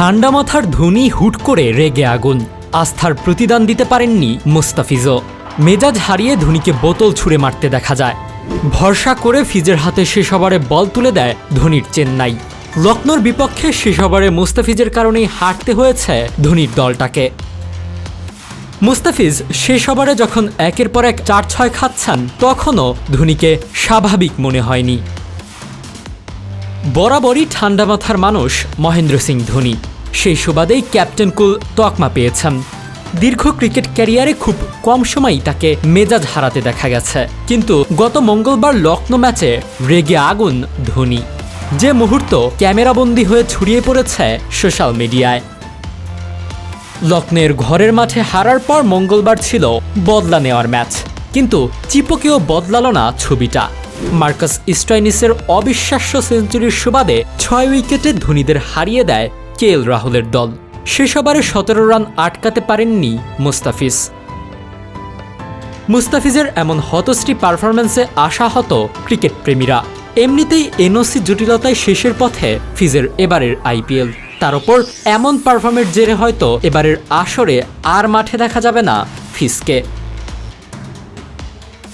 ঠান্ডা মাথার ধনী হুট করে রেগে আগুন। আস্থার প্রতিদান দিতে পারেননি মুস্তাফিজও। মেজাজ হারিয়ে ধোনিকে বোতল ছুঁড়ে মারতে দেখা যায়। ভরসা করে ফিজের হাতে শেষ ওভারে বল তুলে দেয় ধোনির চেন্নাই। লক্ষ্ণৌর বিপক্ষে শেষ ওভারে মুস্তাফিজের কারণেই হারতে হয়েছে ধোনির দলটাকে। মুস্তাফিজ শেষ ওভারে যখন একের পর এক চার ছয় খাচ্ছেন, তখনও ধোনিকে স্বাভাবিক মনে হয়নি। বরাবরই ঠান্ডা মাথার মানুষ মহেন্দ্র সিং ধোনি। সেই সুবাদেই ক্যাপ্টেন কুল তকমা পেয়েছেন। দীর্ঘ ক্রিকেট ক্যারিয়ারে খুব কম সময়ই তাকে মেজাজ হারাতে দেখা গেছে। কিন্তু গত মঙ্গলবার লক্ষ্ণৌ ম্যাচে রেগে আগুন ধোনি। যে মুহূর্ত ক্যামেরাবন্দি হয়ে ছড়িয়ে পড়েছে সোশ্যাল মিডিয়ায়। লক্ষ্ণের ঘরের মাঠে হারার পর মঙ্গলবার ছিল বদলা নেওয়ার ম্যাচ। কিন্তু চিপকেও বদলালো না ছবিটা। মার্কাস স্টয়নিসের অবিশ্বাস্য সেঞ্চুরির সুবাদে ছয় উইকেটে ধোনিদের হারিয়ে দেয় কে এল রাহুলের দল। শেষ ওভারে সতেরো রান আটকাতে পারেননি মুস্তাফিজ। মুস্তাফিজের এমন হতশ্রী পারফরম্যান্সে আশাহত ক্রিকেট প্রেমীরা এমনিতেই এনওসি জটিলতায় শেষের পথে ফিজের এবারের আইপিএল। তার ওপর এমন পারফরমেন্স জেরে হয়তো এবারের আসরে আর মাঠে দেখা যাবে না ফিজকে।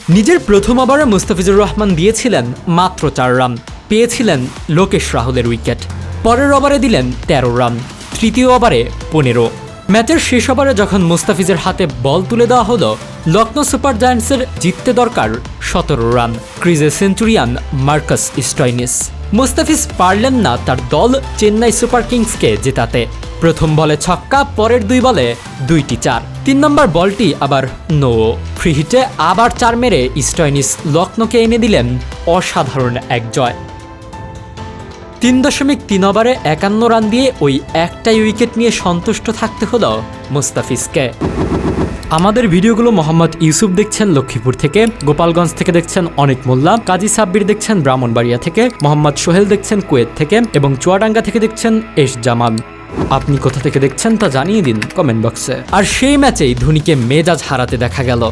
নিজের প্রথম ওভারে মুস্তাফিজুর রহমান দিয়েছিলেন মাত্র চার রান। পেয়েছিলেন লোকেশ রাহুলের উইকেট। পরের ওভারে দিলেন তেরো রান। তৃতীয় ওভারে পনেরো। ম্যাচের শেষ ওভারে যখন মুস্তাফিজের হাতে বল তুলে দেওয়া হলো লখনৌ সুপার জায়ান্টসের জিততে দরকার সতেরো রান। ক্রিজে সেঞ্চুরিয়ান মার্কাস স্টয়নিস। মুস্তাফিজ পারলেন না তার দল চেন্নাই সুপার কিংসকে জেতাতে। প্রথম বলে ছক্কা, পরের দুই বলে দুইটি চার। তিন নম্বর বলটি আবার নো। ফ্রি হিটে আবার চার মেরে ইস্টয়নিস লক্ষ্ণৌকে এনে দিলেন অসাধারণ এক জয়। তিন দশমিক তিন ওভারে একান্ন রান দিয়ে ওই একটাই উইকেট নিয়ে সন্তুষ্ট থাকতে হলো মুস্তাফিজকে। আমাদের ভিডিওগুলো মোহাম্মদ ইউসুফ দেখছেন লক্ষ্মীপুর থেকে, গোপালগঞ্জ থেকে দেখছেন অনেক মোল্লা, কাজী সাব্বির দেখছেন ব্রাহ্মণবাড়িয়া থেকে, মোহাম্মদ সোহেল দেখছেন কুয়েত থেকে এবং চুয়াডাঙ্গা থেকে দেখছেন এস জামান। আপনি কোথা থেকে দেখছেন তা জানিয়ে দিন কমেন্ট বক্সে। আর সেই ম্যাচেই ধোনিকে মেজাজ হারাতে দেখা গেল।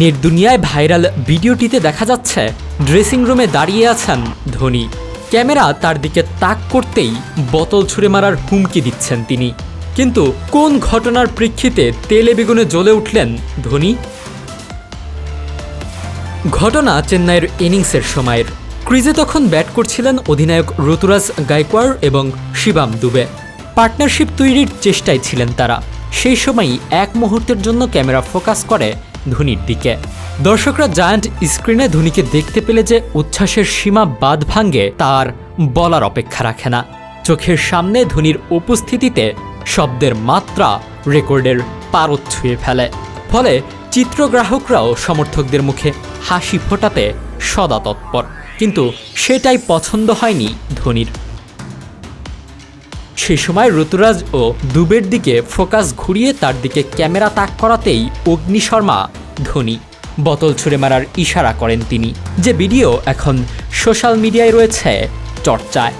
নেট দুনিয়ায় ভাইরাল ভিডিওটিতে দেখা যাচ্ছে ড্রেসিং রুমে দাঁড়িয়ে আছেন ধোনি। ক্যামেরা তার দিকে তাক করতেই বোতল ছুঁড়ে মারার হুমকি দিচ্ছেন তিনি। কিন্তু কোন ঘটনার প্রেক্ষিতে তেলে বেগুনে জ্বলে উঠলেন ধোনি? ঘটনা চেন্নাইয়ের ইনিংসের সময়ের। ক্রিজে তখন ব্যাট করছিলেন অধিনায়ক ঋতুরাজ গায়কোয়াড় এবং শিবাম দুবে। পার্টনারশিপ তৈরির চেষ্টায় ছিলেন তারা। সেই সময়ই এক মুহূর্তের জন্য ক্যামেরা ফোকাস করে ধোনির দিকে। দর্শকরা জায়ান্ট স্ক্রিনে ধোনিকে দেখতে পেলে যে উচ্ছ্বাসের সীমা বাদ ভাঙ্গে তার বলার অপেক্ষা রাখে না। চোখের সামনে ধোনির উপস্থিতিতে শব্দের মাত্রা রেকর্ডের পারদ ছুঁয়ে ফেলে। ফলে চিত্রগ্রাহকরাও সমর্থকদের মুখে হাসি ফোটাতে সদা তৎপর। কিন্তু সেটাই পছন্দ হয়নি ধোনির। সে সময় ঋতুরাজ ও দুবের দিকে ফোকাস ঘুরিয়ে তার দিকে ক্যামেরা তাক করাতেই অগ্নি শর্মা ধোনি বোতল ছুঁড়ে মারার ইশারা করেন তিনি। যে ভিডিও এখন সোশ্যাল মিডিয়ায় রয়েছে চর্চায়।